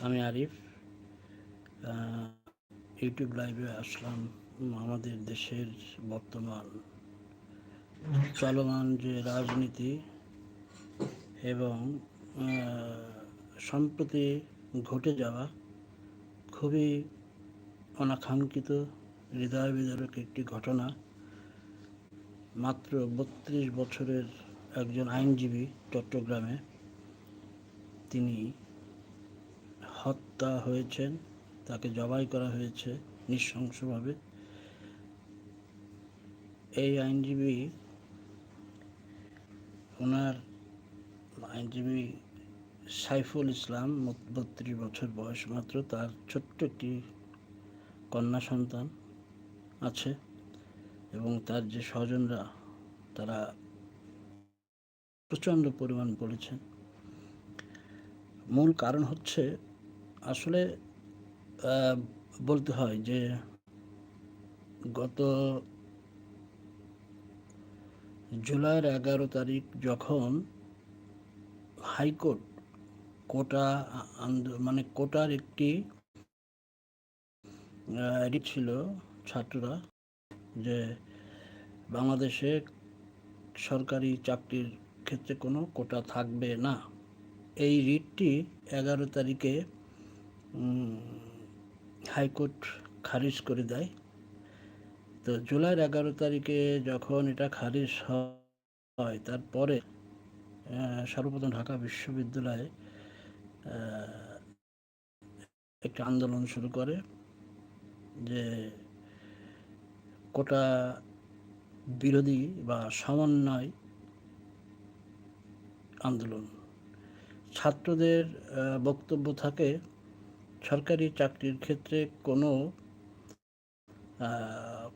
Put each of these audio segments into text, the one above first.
আমি আরিফ ইউটিউব লাইভে আসলাম আমাদের দেশের বর্তমান চলমান যে রাজনীতি এবং সম্প্রতি ঘটে যাওয়া খুবই অনাকাঙ্ক্ষিত হৃদয় বিদারক একটি ঘটনা। মাত্র বত্রিশ বছরের একজন আইনজীবী চট্টগ্রামে তিনি হত্যা হয়েছেন, তাকে জবাই করা হয়েছে নৃশংসভাবে। এই আইনজীবী, ওনার আইনজীবী সাইফুল ইসলাম বত্রিশ বছর বয়স মাত্র, তার ছোট্ট একটি কন্যা সন্তান আছে এবং তার যে স্বজনরা, তারা প্রচণ্ড পরিমাণ বলেছেন। মূল কারণ হচ্ছে আসলে বলতে হয় যে গত জুলাইয়ের এগারো তারিখ যখন হাইকোর্ট কোটা মানে কোটার একটি রিট ছিল ছাত্ররা যে বাংলাদেশে সরকারি চাকরির ক্ষেত্রে কোনো কোটা থাকবে না। এই রিটটি এগারো তারিখে হাইকোর্ট খারিজ করে দেয়। তো জুলাইয়ের এগারো তারিখে যখন এটা খারিজ হয়, তারপরে সর্বপ্রথম ঢাকা বিশ্ববিদ্যালয়ে একটা আন্দোলন শুরু করে যে কোটা বিরোধী বা সমন্বয় আন্দোলন। ছাত্রদের বক্তব্য থাকে সরকারি চাকরির ক্ষেত্রে কোনো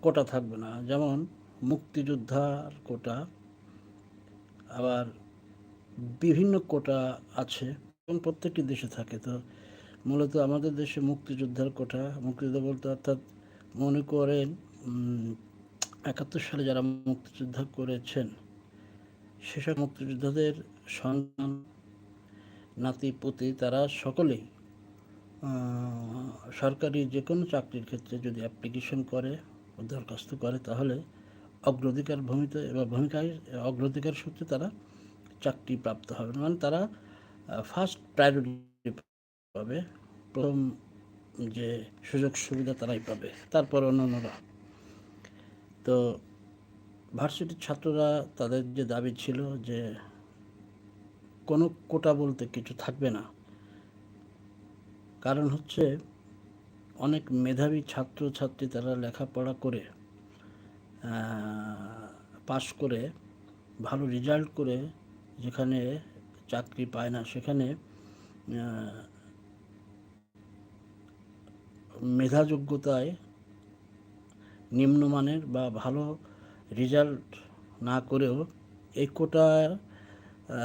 কোটা থাকবে না। যেমন মুক্তিযোদ্ধার কোটা, আবার বিভিন্ন কোটা আছে এবং প্রত্যেকটি দেশে থাকে। তো মূলত আমাদের দেশে মুক্তিযোদ্ধার কোটা, মুক্তিযোদ্ধা বলতে অর্থাৎ মনে করেন একাত্তর সালে যারা মুক্তিযোদ্ধা করেছেন, সেসব মুক্তিযোদ্ধাদের সন্তান, নাতি, পুতি তারা সকলেই সরকারি যে কোনো চাকরির ক্ষেত্রে যদি অ্যাপ্লিকেশন করে দরখাস্ত করে, তাহলে অগ্রাধিকার ভূমিতে বা ভূমিকায়, অগ্রাধিকার সূত্রে তারা চাকরি প্রাপ্ত হবে। মানে তারা ফার্স্ট প্রায়োরিটি পাবে। প্রথম যে সুযোগ সুবিধা তারাই পাবে। তারপর অন্যান্যরা। তো ভার্সিটির ছাত্ররা তাদের যে দাবি ছিল যে কোনো কোটা বলতে কিছু থাকবে না। কারণ হচ্ছে অনেক মেধাবী ছাত্র ছাত্রী তারা লেখাপড়া করে পাশ করে ভালো রেজাল্ট করে যেখানে চাকরি পায় না সেখানে আহ, মেধা যোগ্যতায় নিম্নমানের বা ভালো রেজাল্ট না করেও এই কোটার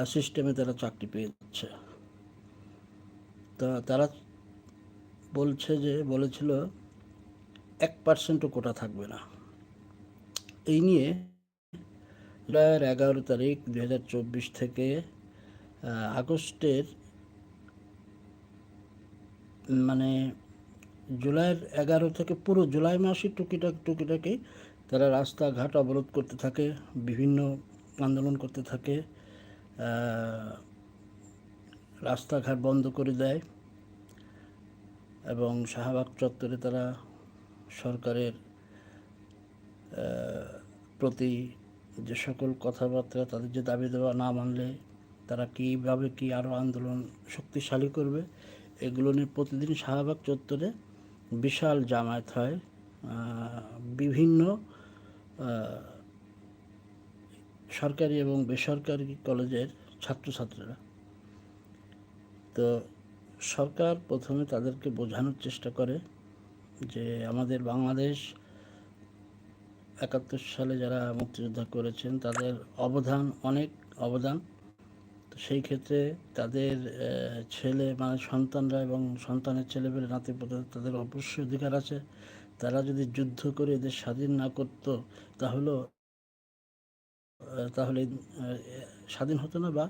সিস্টেমে তারা চাকরি পেয়ে যাচ্ছে তা তারা বলছে যে, বলেছিল, এক পার্সেন্টও কোটা থাকবে না। এই নিয়ে জুলাইয়ের এগারো তারিখ দু হাজার চব্বিশ থেকে আগস্টের মানে জুলাইয়ের এগারো থেকে পুরো জুলাই মাসে টুকিটাকি টুকিটাকি তারা রাস্তাঘাট অবরোধ করতে থাকে, বিভিন্ন আন্দোলন করতে থাকে রাস্তাঘাট বন্ধ করে দেয়। এবং শাহবাগ চত্বরে তারা সরকারের প্রতি যে সকল কথাবার্তা, তাদের যে দাবি দেওয়া না মানলে তারা কীভাবে কী আরও আন্দোলন শক্তিশালী করবে, এগুলো নিয়ে প্রতিদিন শাহবাগ চত্বরে বিশাল জামায়াত হয়। বিভিন্ন সরকারি এবং বেসরকারি কলেজের ছাত্রছাত্রীরা। তো সরকার প্রথমে তাদেরকে বোঝানোর চেষ্টা করে যে আমাদের বাংলাদেশ একাত্তর সালে যারা মুক্তিযোদ্ধা করেছেন, তাদের অবদান, অনেক অবদান। তো সেই ক্ষেত্রে তাদের ছেলে মানে সন্তানরা এবং সন্তানের ছেলে ছেলেপেলে, নাতিপুতে, তাদের অবশ্যই অধিকার আছে। তারা যদি যুদ্ধ করে এদের স্বাধীন না করতো তাহলেও তাহলে স্বাধীন হতো না বা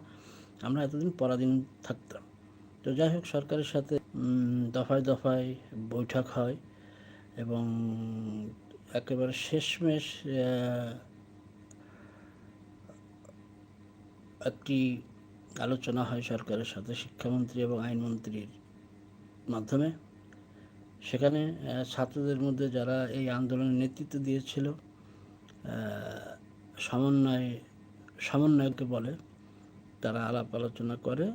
আমরা এতদিন পরাধীন থাকতাম। তো যাই হোক, সরকারের সাথে দফায় দফায় বৈঠক হয় এবং একেবারে শেষমেশ একটি আলোচনা হয় সরকারের সাথে, শিক্ষামন্ত্রী এবং আইনমন্ত্রীর মাধ্যমে। সেখানে ছাত্রদের মধ্যে যারা এই আন্দোলনের নেতৃত্ব দিয়েছিল সমন্বয়, সমন্বয়কে বলে, তারা আলাপ আলোচনা করে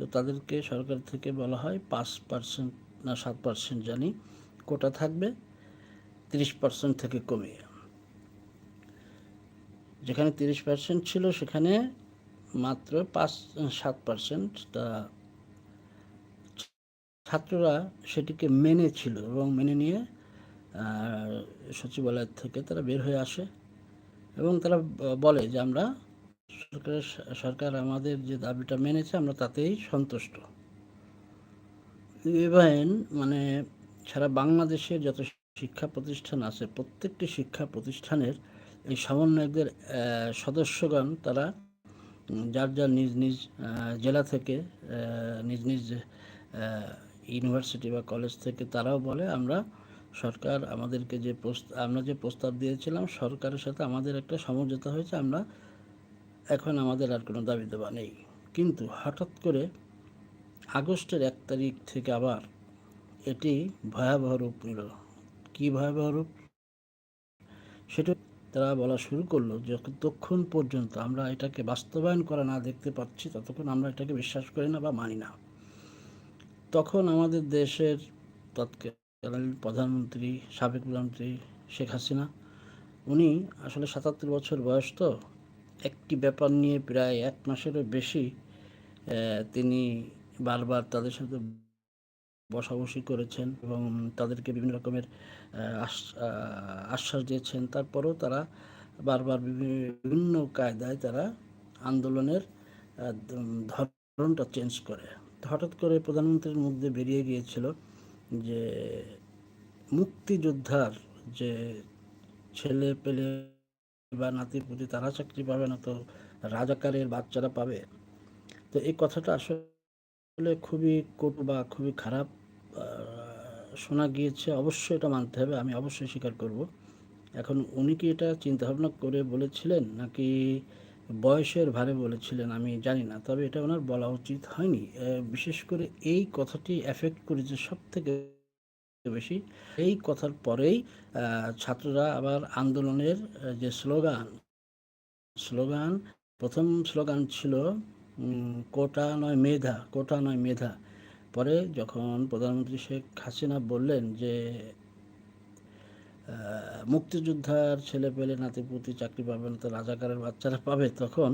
তো তাদেরকে সরকার থেকে বলা হয় পাঁচ পার্সেন্ট না সাত পার্সেন্ট জানি কোটা থাকবে, তিরিশ পার্সেন্ট থেকে কমিয়ে। যেখানে তিরিশ পার্সেন্ট ছিল সেখানে মাত্র পাঁচ, সাত পার্সেন্ট তা ছাত্ররা সেটিকে মেনেছিল এবং মেনে নিয়ে সচিবালয় থেকে তারা বের হয়ে আসে এবং তারা বলে যে আমরা সরকারের সরকার আমাদের যে দাবিটা মেনেছে, আমরা তাতেই সন্তুষ্ট। মানে সারা বাংলাদেশে যত শিক্ষা প্রতিষ্ঠান আছে, প্রত্যেকটি শিক্ষা প্রতিষ্ঠানের এই সমন্বয়কদের সদস্যগণ, তারা যার যার নিজ নিজ জেলা থেকে নিজ নিজ ইউনিভার্সিটি বা কলেজ থেকে তারাও বলে, আমরা সরকার আমাদেরকে যে প্রস্তাব আমরা যে প্রস্তাব দিয়েছিলাম, সরকারের সাথে আমাদের একটা সমঝোতা হয়েছে, আমরা এখন আমাদের আর কোনো দাবি দেওয়া নেই। কিন্তু হঠাৎ করে আগস্টের এক তারিখ থেকে আবার এটি ভয়াবহ রূপ নিল। কী ভয়াবহ রূপ? সেটা তারা বলা শুরু করল যতক্ষণ পর্যন্ত আমরা এটাকে বাস্তবায়ন করা না দেখতে পাচ্ছি, ততক্ষণ আমরা এটাকে বিশ্বাস করি না বা মানি না। তখন আমাদের দেশের তৎকালীন প্রধানমন্ত্রী, সাবেক প্রধানমন্ত্রী শেখ হাসিনা, উনি আসলে সাতাত্তর বছর বয়স তো একটি ব্যাপার নিয়ে প্রায় এক মাসেরও বেশি তিনি বারবার তাদের সাথে বসাবসি করেছেন এবং তাদেরকে বিভিন্ন রকমের আশ্বাস দিয়েছেন। তারপরেও তারা বারবার বিভিন্ন কায়দায় তারা আন্দোলনের ধরনটা চেঞ্জ করে। হঠাৎ করে প্রধানমন্ত্রীর মধ্যে বেরিয়ে গিয়েছিল যে, মুক্তিযোদ্ধার যে ছেলে পেলে বা নাতিপুতি তারা চাকরি পাবে না, তো রাজাকারের বাচ্চারা পাবে। তো এই কথাটা আসলে খুবই কটু বা খুবই খারাপ শোনা গিয়েছে। অবশ্যই এটা মানতে হবে, আমি অবশ্যই স্বীকার করব। এখন উনি কি এটা চিন্তা ভাবনা করে বলেছিলেন, নাকি বয়সের ভারে বলেছিলেন, আমি জানি না। তবে এটা ওনার বলা উচিত হয়নি। বিশেষ করে এই কথাটি এফেক্ট করেছে সব থেকে বেশি। এই কথার পরেই ছাত্ররা আবার আন্দোলনের যে স্লোগান স্লোগান, প্রথম স্লোগান ছিল কোটা নয় মেধা, কোটা নয় মেধা। পরে যখন প্রধানমন্ত্রী শেখ হাসিনা বললেন যে মুক্তিযোদ্ধার ছেলে পেলে নাতিপুতি চাকরি পাবে না, তো রাজাকারের বাচ্চারা পাবে, তখন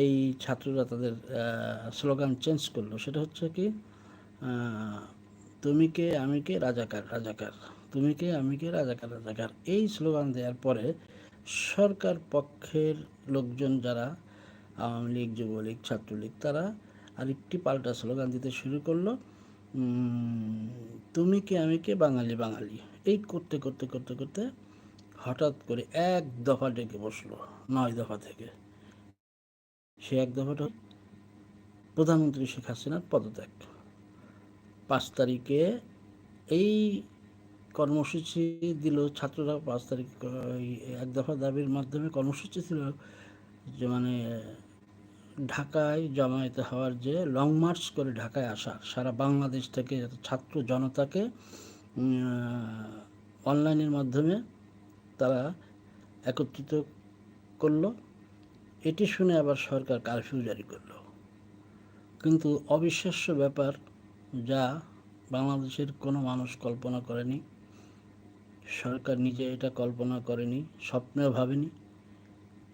এই ছাত্ররা তাদের স্লোগান চেঞ্জ করল। সেটা হচ্ছে কি তুমি কে, আমি কে? রাজাকার রাজাকার। তুমি কে, আমি কে? রাজাকার রাজাকার। এই স্লোগান দেওয়ার পরে সরকার পক্ষের লোকজন যারা, আওয়ামী লীগ, যুবলীগ, ছাত্রলীগ, তারা আরেকটি পাল্টা স্লোগান দিতে শুরু করল। তুমি কে, আমি কে? বাঙালি বাঙালি। এই করতে করতে করতে করতে হঠাৎ করে এক দফা ডেকে বসল, নয় দফা থেকে। সে এক দফাটা প্রধানমন্ত্রী শেখ হাসিনার পদত্যাগ। পাঁচ তারিখে এই কর্মসূচি দিল ছাত্ররা পাঁচ তারিখ এক দফা দাবির মাধ্যমে কর্মসূচি ছিল যে মানে ঢাকায় জমায়েত হওয়ার যে লং মার্চ করে ঢাকায় আসার সারা বাংলাদেশ থেকে ছাত্র জনতাকে অনলাইনের মাধ্যমে তারা একত্রিত করল। এটি শুনে আবার সরকার কারফিউ জারি করল। কিন্তু অবিশ্বাস্য ব্যাপার যা বাংলাদেশের কোনো মানুষ কল্পনা করেনি। সরকার নিজে এটা কল্পনা করেনি, স্বপ্নেও ভাবেনি।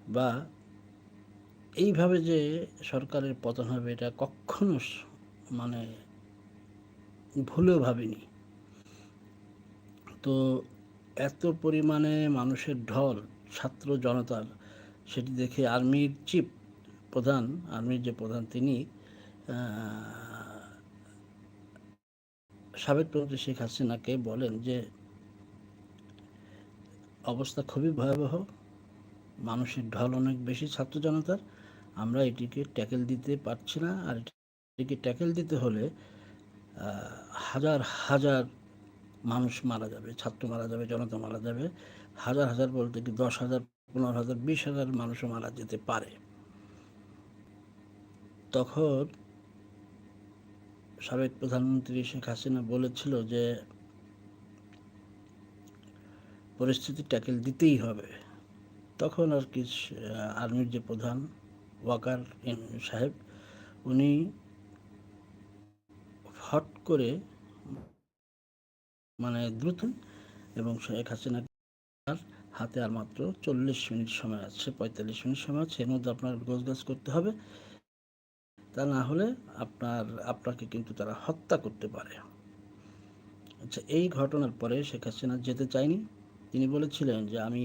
বা এইভাবে যে সরকারের পতন হবে, এটা কখনো মানে ভুলেও ভাবিনি। তো এত পরিমাণে মানুষের ঢল, ছাত্র জনতার, সেটি দেখে আর্মির চিফ প্রধান, আর্মির যে প্রধান তিনি সাবেক প্রধানমন্ত্রী শেখ হাসিনাকে বলেন যে, অবস্থা খুবই ভয়াবহ, মানুষের ঢল অনেক বেশি, ছাত্র জনতার। আমরা এটিকে ট্যাকেল দিতে পারছি না, আর এটিকে ট্যাকেল দিতে হলে হাজার হাজার মানুষ মারা যাবে, ছাত্র মারা যাবে, জনতা মারা যাবে। হাজার হাজার বলতে কি দশ হাজার, পনেরো হাজার, বিশ হাজার মানুষও মারা যেতে পারে। তখন সাবেক প্রধানমন্ত্রী শেখ হাসিনা বলেছিল যে, পরিস্থিতি ট্যাকেল দিতেই হবে। তখন আর কি আর্মির যে প্রধান ওয়াকার সাহেব, উনি হট করে মানে দ্রুত এবং শেখ হাসিনা হাতে আর মাত্র চল্লিশ মিনিট সময় আছে, পঁয়তাল্লিশ মিনিট সময় আছে, এর মধ্যে আপনার গোছগাছ করতে হবে। তা না হলে আপনার, আপনাকে কিন্তু তারা হত্যা করতে পারে। আচ্ছা এই ঘটনার পরে শেখ হাসিনা যেতে চায়নি। তিনি বলেছিলেন যে, আমি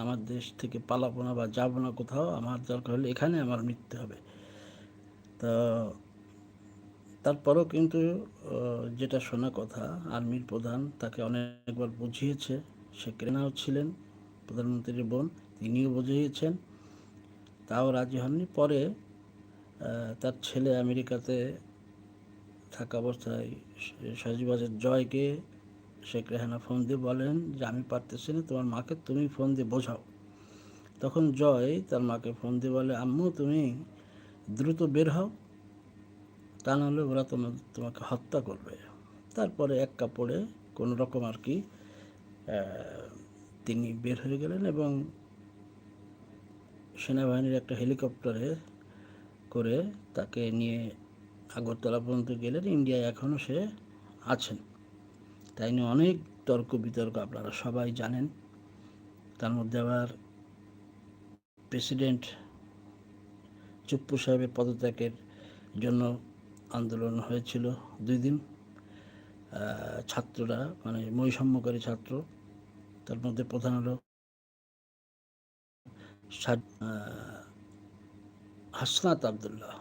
আমার দেশ থেকে পালাবো না বা যাব না কোথাও, আমার দরকার হলে এখানে আমার মৃত্যু হবে। তো তারপরও কিন্তু যেটা শোনা কথা, আর্মির প্রধান তাকে অনেকবার বুঝিয়েছে। সে কেনাও ছিলেন প্রধানমন্ত্রীর বোন, তিনিও বুঝিয়েছেন। তাও রাজি হননি। পরে তার ছেলে আমেরিকাতে থাকা অবস্থায় সজিবাজের জয়কে শেখ রেহানা ফোন দিয়ে বলেন যে, আমি পারতেছি না, তোমার মাকে তুমি ফোন দিয়ে বোঝাও। তখন জয় তার মাকে ফোন দিয়ে বলে, আম্মু, তুমি দ্রুত বের হও, তা নাহলে ওরা তোমার তোমাকে হত্যা করবে। তারপরে এক কাপড়ে কোনো রকম আর কি তিনি বের হয়ে গেলেন এবং সেনাবাহিনীর একটা হেলিকপ্টারে করে তাকে নিয়ে আগরতলা পর্যন্ত গেলেন। ইন্ডিয়ায় এখনও সে আছেন। তাই নিয়ে অনেক তর্ক বিতর্ক আপনারা সবাই জানেন। তার মধ্যে আবার প্রেসিডেন্ট চুপ্পু সাহেবের পদত্যাগের জন্য আন্দোলন হয়েছিল দুই দিন। ছাত্ররা মানে বৈষম্যকারী ছাত্র, তার মধ্যে প্রধান হলো হাসনাত আবদুল্লাহ।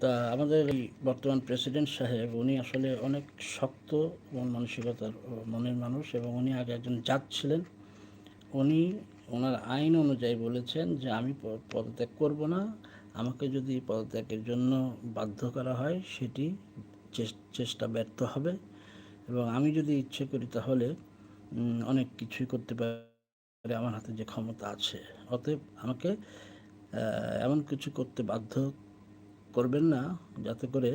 তা আমাদের বর্তমান প্রেসিডেন্ট সাহেব, উনি আসলে অনেক শক্ত, মন মানসিকতার মনের মানুষ এবং উনি আগে একজন জাজ ছিলেন। উনি ওনার আইন অনুযায়ী বলেছেন যে, আমি পদত্যাগ করব না। আমাকে যদি পদত্যাগের জন্য বাধ্য করা হয়, সেটি চেষ্টা ব্যর্থ হবে এবং আমি যদি ইচ্ছে করি তাহলে অনেক কিছুই করতে পারে। আমার হাতে যে ক্ষমতা আছে। অতএব আমাকে এমন কিছু করতে বাধ্য করবেন না, যাতে করে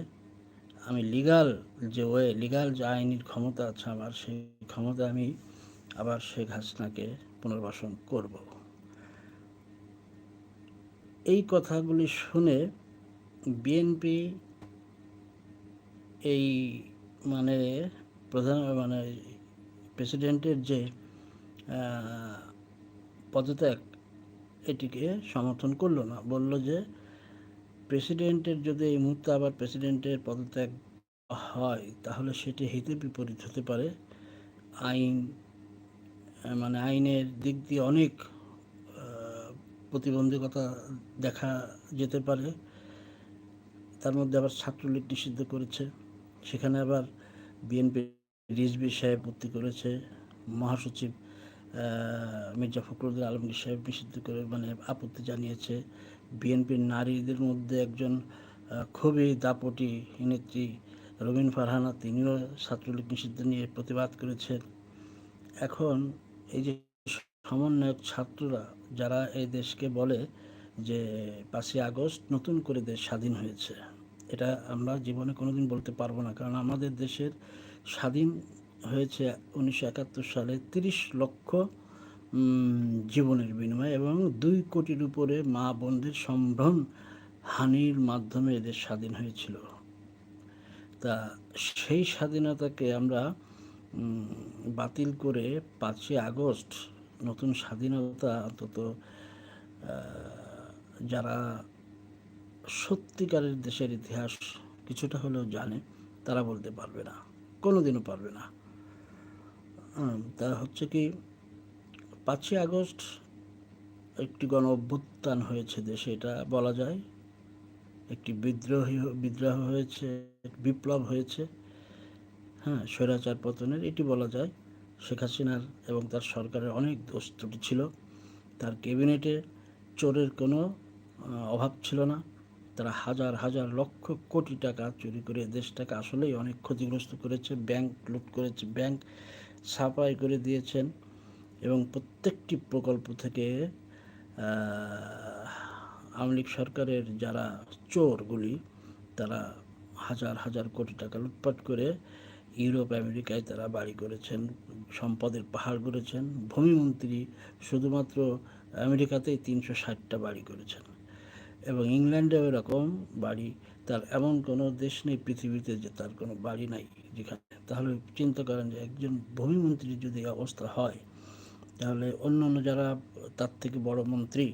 আমি লিগাল যে ওয়ে লিগাল যে আইনের ক্ষমতা আছে আমার, সেই ক্ষমতা আমি আবার শেখ হাসিনাকে পুনর্বাসন করব। এই কথাগুলি শুনে বিএনপি এই মানে প্রধান মানে প্রেসিডেন্টের যে পদত্যাগ এটিকে সমর্থন করল না। বলল যে, প্রেসিডেন্টের যদি এই মুহূর্তে আবার প্রেসিডেন্টের পদত্যাগ হয়, তাহলে সেটি হিতে বিপরীত হতে পারে। আইন মানে আইনের দিক দিয়ে অনেক প্রতিবন্ধকতা দেখা যেতে পারে। তার মধ্যে আবার ছাত্রলীগ নিষিদ্ধ করেছে। সেখানে আবার বিএনপি রিজবি সাহেব ভর্তি করেছে। মহাসচিব মির্জা ফখরুদ্দিন আলমগীর সাহেব নিষিদ্ধ করে মানে আপত্তি জানিয়েছে। বিএনপির নারীদের মধ্যে একজন খুবই দাপটি নেত্রী রবিন ফারহানা, তিনিও ছাত্রলীগ নিষিদ্ধ নিয়ে প্রতিবাদ করেছেন। এখন এই যে সমন্বয়ক ছাত্ররা, যারা এই দেশকে বলে যে পাঁচই আগস্ট নতুন করে দেশ স্বাধীন হয়েছে, এটা আমরা জীবনে কোনোদিন বলতে পারব না। কারণ আমাদের দেশের স্বাধীন হয়েছে উনিশশো একাত্তর সালে তিরিশ লক্ষ জীবনের বিনিময়ে এবং দুই কোটির উপরে মা বোনদের সম্ভ্রম হানির মাধ্যমে এদের স্বাধীন হয়েছিল। তা সেই স্বাধীনতাকে আমরা বাতিল করে পাঁচই আগস্ট নতুন স্বাধীনতা অন্তত যারা সত্যিকারের দেশের ইতিহাস কিছুটা হলেও জানে, তারা বলতে পারবে না, কোনোদিনও পারবে না। তা হচ্ছে কি, পাঁচই আগস্ট একটি গণ অভ্যুত্থান হয়েছে দেশে, এটা বলা যায়। একটি বিদ্রোহী বিদ্রোহ হয়েছে বিপ্লব হয়েছে। হ্যাঁ স্বৈরাচার পতনের, এটি বলা যায়। শেখ হাসিনার এবং তার সরকারের অনেক দোষ ত্রুটি ছিল। তার ক্যাবিনেটে চোরের কোনো অভাব ছিল না। তারা হাজার হাজার লক্ষ কোটি টাকা চুরি করে দেশটাকে আসলেই অনেক ক্ষতিগ্রস্ত করেছে। ব্যাংক লুট করেছে। ব্যাংক ছাপাই করে দিয়েছেন এবং প্রত্যেকটি প্রকল্প থেকে আওয়ামী লীগ সরকারের যারা চোরগুলি, তারা হাজার হাজার কোটি টাকা লুটপাট করে ইউরোপ, আমেরিকায় তারা বাড়ি করেছেন, সম্পদের পাহাড় করেছেন ভূমিমন্ত্রী শুধুমাত্র আমেরিকাতেই তিনশো ষাটটা বাড়ি করেছেন এবং ইংল্যান্ডেও এরকম বাড়ি, তার এমন কোনো দেশ নেই পৃথিবীতে যে তার কোনো বাড়ি নাই যেখানে তাহলে চিন্তা করেন যে একজন ভূমিমন্ত্রীর যদি অবস্থা হয়, তাহলে অন্য অন্য যারা তার থেকে বড় মন্ত্রী,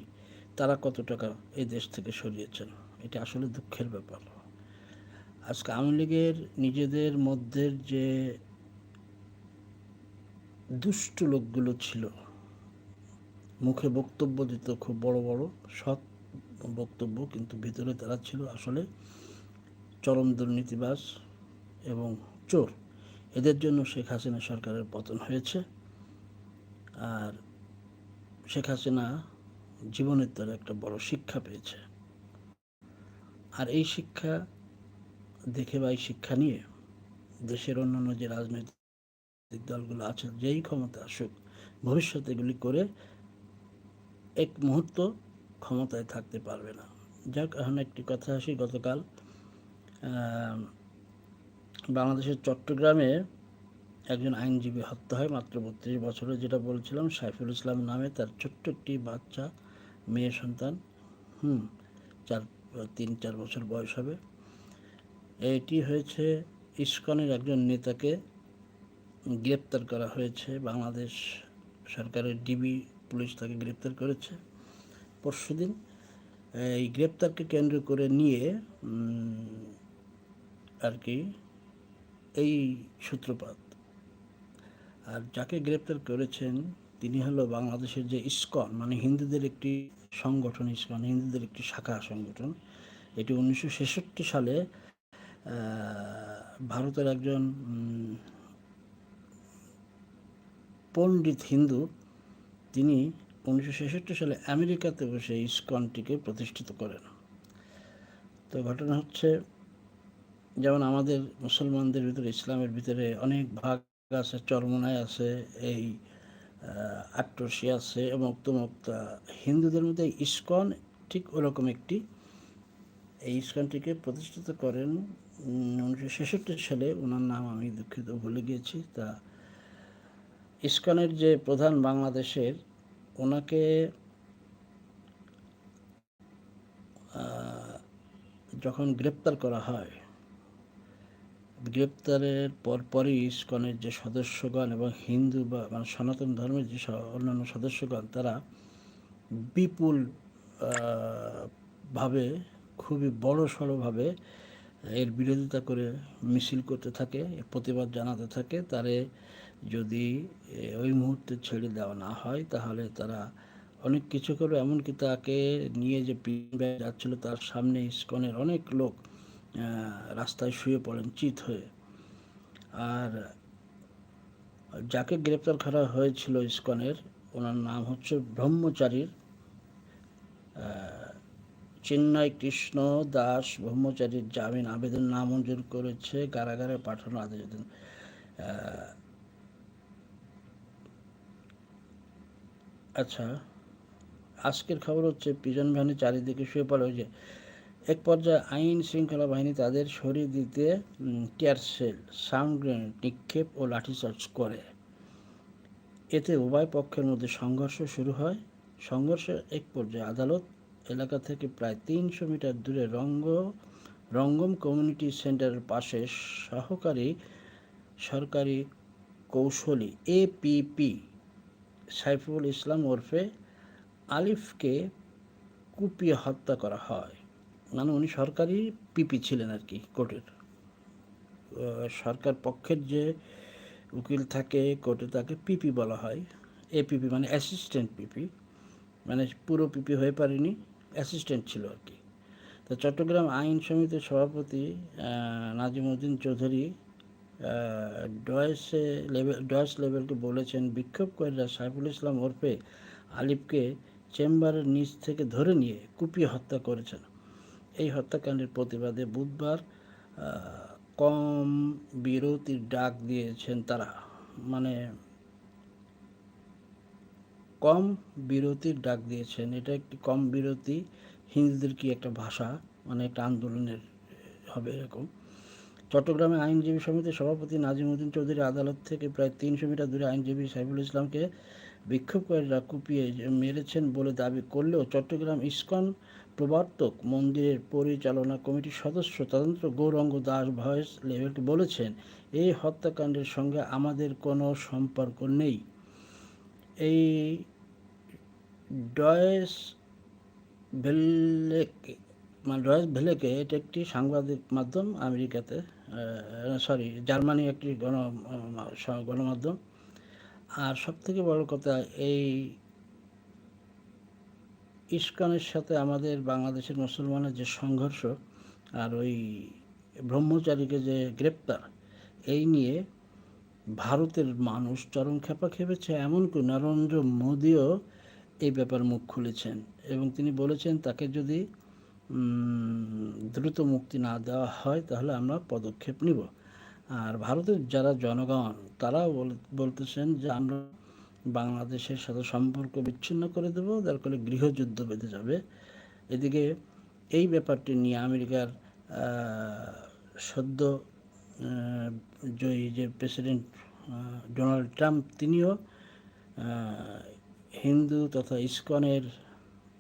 তারা কত টাকা এই দেশ থেকে সরিয়েছেন? এটা আসলে দুঃখের ব্যাপার। আজকে আওয়ামী লীগের নিজেদের মধ্যে যে দুষ্ট লোকগুলো ছিল, মুখে বক্তব্য দিত খুব বড় বড়, সৎ বক্তব্য কিন্তু ভিতরে তারা ছিল আসলে চরম দুর্নীতিবাস এবং চোর। এদের জন্য শেখ হাসিনা সরকারের পতন হয়েছে। আর শেখ হাসিনা জীবনের তার একটা বড় শিক্ষা পেয়েছে। আর এই শিক্ষা দেখে বা এই শিক্ষা নিয়ে দেশের অন্যান্য যে রাজনৈতিক দলগুলো আছে, যেই ক্ষমতা আসুক, ভবিষ্যতে এগুলি করে এক মুহূর্ত ক্ষমতায় থাকতে পারবে না। যাক, এখন একটি কথা আসি, গতকাল বাংলাদেশের চট্টগ্রামে একজন আইনজীবী হত্যা হয়, মাত্র বত্রিশ বছরে, যেটা বলছিলাম, সাইফুল ইসলাম নামে তার ছোট্ট একটি বাচ্চা, মেয়ে, সন্তান, হুম, চার, তিন, চার বছর বয়স হবে। এটি হয়েছে ইস্কনের একজন নেতাকে গ্রেপ্তার করা হয়েছে। বাংলাদেশ সরকারের ডিবি পুলিশ তাকে গ্রেপ্তার করেছে পরশুদিন এই গ্রেপ্তারকে কেন্দ্র করে নিয়ে আর কি এই সূত্রপাত। আর যাকে গ্রেপ্তার করেছেন তিনি হলো বাংলাদেশের যে ইস্কন মানে হিন্দুদের একটি সংগঠন ইস্কন, হিন্দুদের একটি শাখা সংগঠন। এটি উনিশশো ছেষট্টি সালে ভারতের একজন পণ্ডিত হিন্দু, তিনি উনিশশো ছেষট্টি সালে আমেরিকাতে বসে ইস্কনটিকে প্রতিষ্ঠিত করেন। তো ঘটনা হচ্ছে যেমন আমাদের মুসলমানদের ভিতরে, ইসলামের ভিতরে অনেক ভাগ আছে চরমনায় আছে, এই আট্টসি আছে এবং তমুক্তা হিন্দুদের মধ্যে ইস্কন ঠিক ওরকম একটি। এই ইস্কনটিকে প্রতিষ্ঠিত করেন উনিশশো ছেষট্টি সালে। ওনার নাম আমি দুঃখিত ভুলে গিয়েছি। তা ইস্কনের যে প্রধান বাংলাদেশের, ওনাকে যখন গ্রেপ্তার করা হয় গ্রেপ্তারের পরপরই ইস্কনের যে সদস্যগণ এবং হিন্দু বা মানে সনাতন ধর্মের যে অন্যান্য সদস্যগণ, তারা বিপুল ভাবে, খুবই বড় সড়োভাবে এর বিরোধিতা করে মিছিল করতে থাকে প্রতিবাদ জানাতে থাকে। তারে যদি ওই মুহূর্তে ছেড়ে দেওয়া না হয়, তাহলে তারা অনেক কিছু করে এমনকি তাকে নিয়ে যে যাচ্ছিল, তার সামনে ইস্কনের অনেক লোক রাস্তায় শুয়ে পড়েন, চিত হয়ে। আর যাকে গ্রেপ্তার করা হয়েছিল ইস্কনের, ওনার নাম হচ্ছে ব্রহ্মচারীর চেন্নাই কৃষ্ণ দাস ব্রহ্মচারীর জামিন আবেদন নামঞ্জুর করেছে, কারাগারে পাঠানো আদেশ দেন। আচ্ছা আজকের খবর হচ্ছে পিজন ভ্যানে চারিদিকে শুয়ে পড়ে ওই যে এক পর্যায়ে আইন শৃঙ্খলা বাহিনী তাদের সরিয়ে দিতে টিয়ার সেল সাউন্ড গ্রেনেড নিক্ষেপ ও লাঠিচার্জ করে। এতে উভয় পক্ষের মধ্যে সংঘর্ষ শুরু হয়। সংঘর্ষের এক পর্যায়ে আদালত এলাকা থেকে প্রায় তিনশো মিটার দূরে রঙ্গ, রঙ্গম কমিউনিটি সেন্টারের পাশে সহকারী সরকারি কৌশলী এপিপি সাইফুল ইসলাম ওরফে আলিফকে কুপিয়ে হত্যা করা হয়। মানে উনি সরকারি পিপি ছিলেন আর কি, কোর্টের। সরকার পক্ষের যে উকিল থাকে, কোর্টে তাকে পিপি বলা হয়। এপিপি মানে অ্যাসিস্ট্যান্ট পিপি। মানে পুরো পিপি হয়ে পারেনি অ্যাসিস্ট্যান্ট ছিল আর কি। তো চট্টগ্রাম আইন সমিতির সভাপতি Nazimuddin Chowdhury Deutsche Welle, Deutsche লেভেলকে বলেছেন বিক্ষোভকারীরা সাইফুল ইসলাম ওরফে আলিফকে চেম্বারের নিচ থেকে ধরে নিয়ে কুপিয়ে হত্যা করেছেন। এই হত্যাকাণ্ডের প্রতিবাদে বুধবার কম বিরতির ডাক দিয়েছেন তারা। মানে কম বিরতির ডাক দিয়েছেন। এটা একটি কম বিরতি? হিন্দুদের কি একটা ভাষা? মানে একটা আন্দোলনের, হবে এরকম। চট্টগ্রামে আইনজীবী সমিতির সভাপতি নাজিমুদ্দিন চৌধুরী আদালত থেকে প্রায় তিনশো মিটার দূরে আইনজীবী সাইফুল ইসলামকে বিক্ষোভকারীরা কুপিয়ে মেরেছেন বলে দাবি করলেও চট্টগ্রাম ইস্কন প্রবর্তক মন্দিরের পরিচালনা কমিটির সদস্য তদন্ত গৌরঙ্গ দাস ভয়েস লেভেলকে বলেছেন এই হত্যাকাণ্ডের সঙ্গে আমাদের কোনো সম্পর্ক নেই। এই ডয়েস ভেলেকে মানে ডয়েস ভেলেকে এটা একটি সাংবাদিক মাধ্যম আমেরিকাতে সরি জার্মানি একটি গণ গণমাধ্যম। আর সব থেকে বড় কথা, এই ইস্কনের সাথে আমাদের বাংলাদেশের মুসলমানের যে সংঘর্ষ আর ওই ব্রহ্মচারীকে যে গ্রেপ্তার, এই নিয়ে ভারতের মানুষ চরম খেপা খেপেছে। এমনকি নরেন্দ্র মোদীও এই ব্যাপার মুখ খুলেছেন এবং তিনি বলেছেন, তাকে যদি দ্রুত মুক্তি না দেওয়া হয়, তাহলে আমরা পদক্ষেপ নিব। আর ভারতের যারা জনগণ, তারাও বল- বলতেছেন যে, আমরা বাংলাদেশের সাথে সম্পর্ক বিচ্ছিন্ন করে দেবো, যার ফলে গৃহযুদ্ধ বেঁধে যাবে। এদিকে এই ব্যাপারটি নিয়ে আমেরিকার সদ্য জয়ী যে প্রেসিডেন্ট ডোনাল্ড ট্রাম্প, তিনিও হিন্দু তথা ইসকনের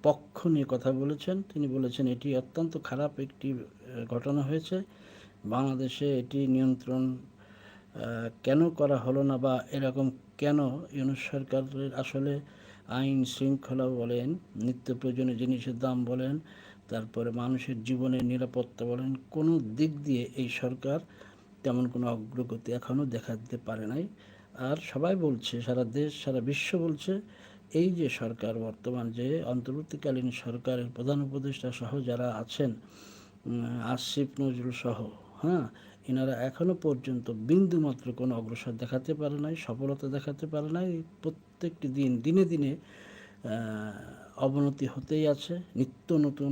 পক্ষ নিয়ে কথা বলেছেন। তিনি বলেছেন, এটি অত্যন্ত খারাপ একটি ঘটনা হয়েছে। বাংলাদেশে এটি নিয়ন্ত্রণ কেন করা হলো না বা এরকম কেন ইউনুস সরকারের আসলে আইন শৃঙ্খলা বলেন, নিত্য প্রয়োজনীয় জিনিসের দাম বলেন, তারপরে মানুষের জীবনের নিরাপত্তা বলেন, কোনো দিক দিয়ে এই সরকার তেমন কোনো অগ্রগতি এখনও দেখাতে পারে নাই। আর সবাই বলছে, সারা দেশ, সারা বিশ্ব বলছে, এই যে সরকার বর্তমান যে অন্তর্বর্তীকালীন সরকারের প্রধান উপদেষ্টা সহ যারা আছেন আসিফ নজরুল সহ হ্যাঁ এনারা এখনও পর্যন্ত বিন্দু মাত্র কোনো অগ্রসর দেখাতে পারে নাই, সফলতা দেখাতে পারে নাই প্রত্যেকটি দিন, দিনে দিনে অবনতি হতেই আছে, নিত্য নতুন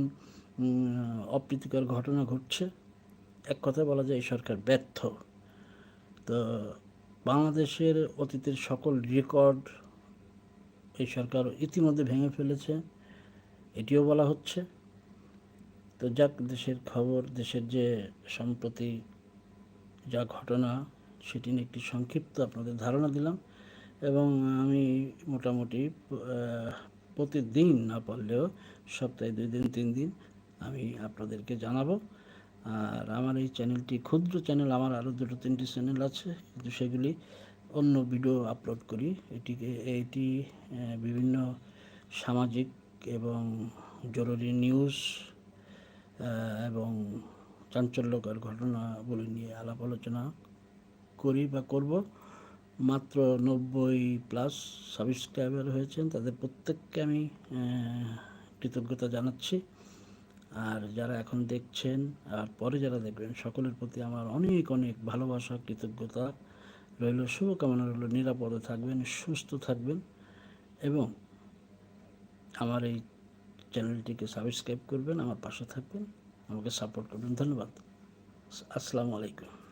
অপ্রীতিকর ঘটনা ঘটছে। এক কথায় বলা যায়, এই সরকার ব্যর্থ। তো বাংলাদেশের অতীতের সকল রেকর্ড এই সরকার ইতিমধ্যে ভেঙে ফেলেছে, এটিও বলা হচ্ছে। তো যাক, দেশের খবর, দেশের যে সম্প্রতি যা ঘটনা সেটি নিয়ে একটি সংক্ষিপ্ত আপনাদের ধারণা দিলাম এবং আমি মোটামুটি প্রতিদিন না পারলেও সপ্তাহে দুই দিন, তিন দিন আমি আপনাদেরকে জানাব। আর আমার এই চ্যানেলটি, ক্ষুদ্র চ্যানেল, আমার আরও দুটো, তিনটি চ্যানেল আছে, কিন্তু সেগুলি অন্য ভিডিও আপলোড করি। এটিকে, এটি বিভিন্ন সামাজিক এবং জরুরি নিউজ এবং চাঞ্চল্যকর ঘটনাগুলি নিয়ে আলাপ আলোচনা করি বা করব। মাত্র নব্বই প্লাস সাবস্ক্রাইবার হয়েছেন, তাদের প্রত্যেককে আমি কৃতজ্ঞতা জানাচ্ছি। আর যারা এখন দেখছেন আর পরে যারা দেখবেন, সকলের প্রতি আমার অনেক অনেক ভালোবাসা, কৃতজ্ঞতা রইল। শুভকামনা রইল। নিরাপদে থাকবেন, সুস্থ থাকবেন এবং আমার এই চ্যানেলটিকে সাবস্ক্রাইব করবেন, আমার পাশে থাকবেন। আমাকে সাপোর্ট করবেন। ধন্যবাদ। আসসালামু আলাইকুম।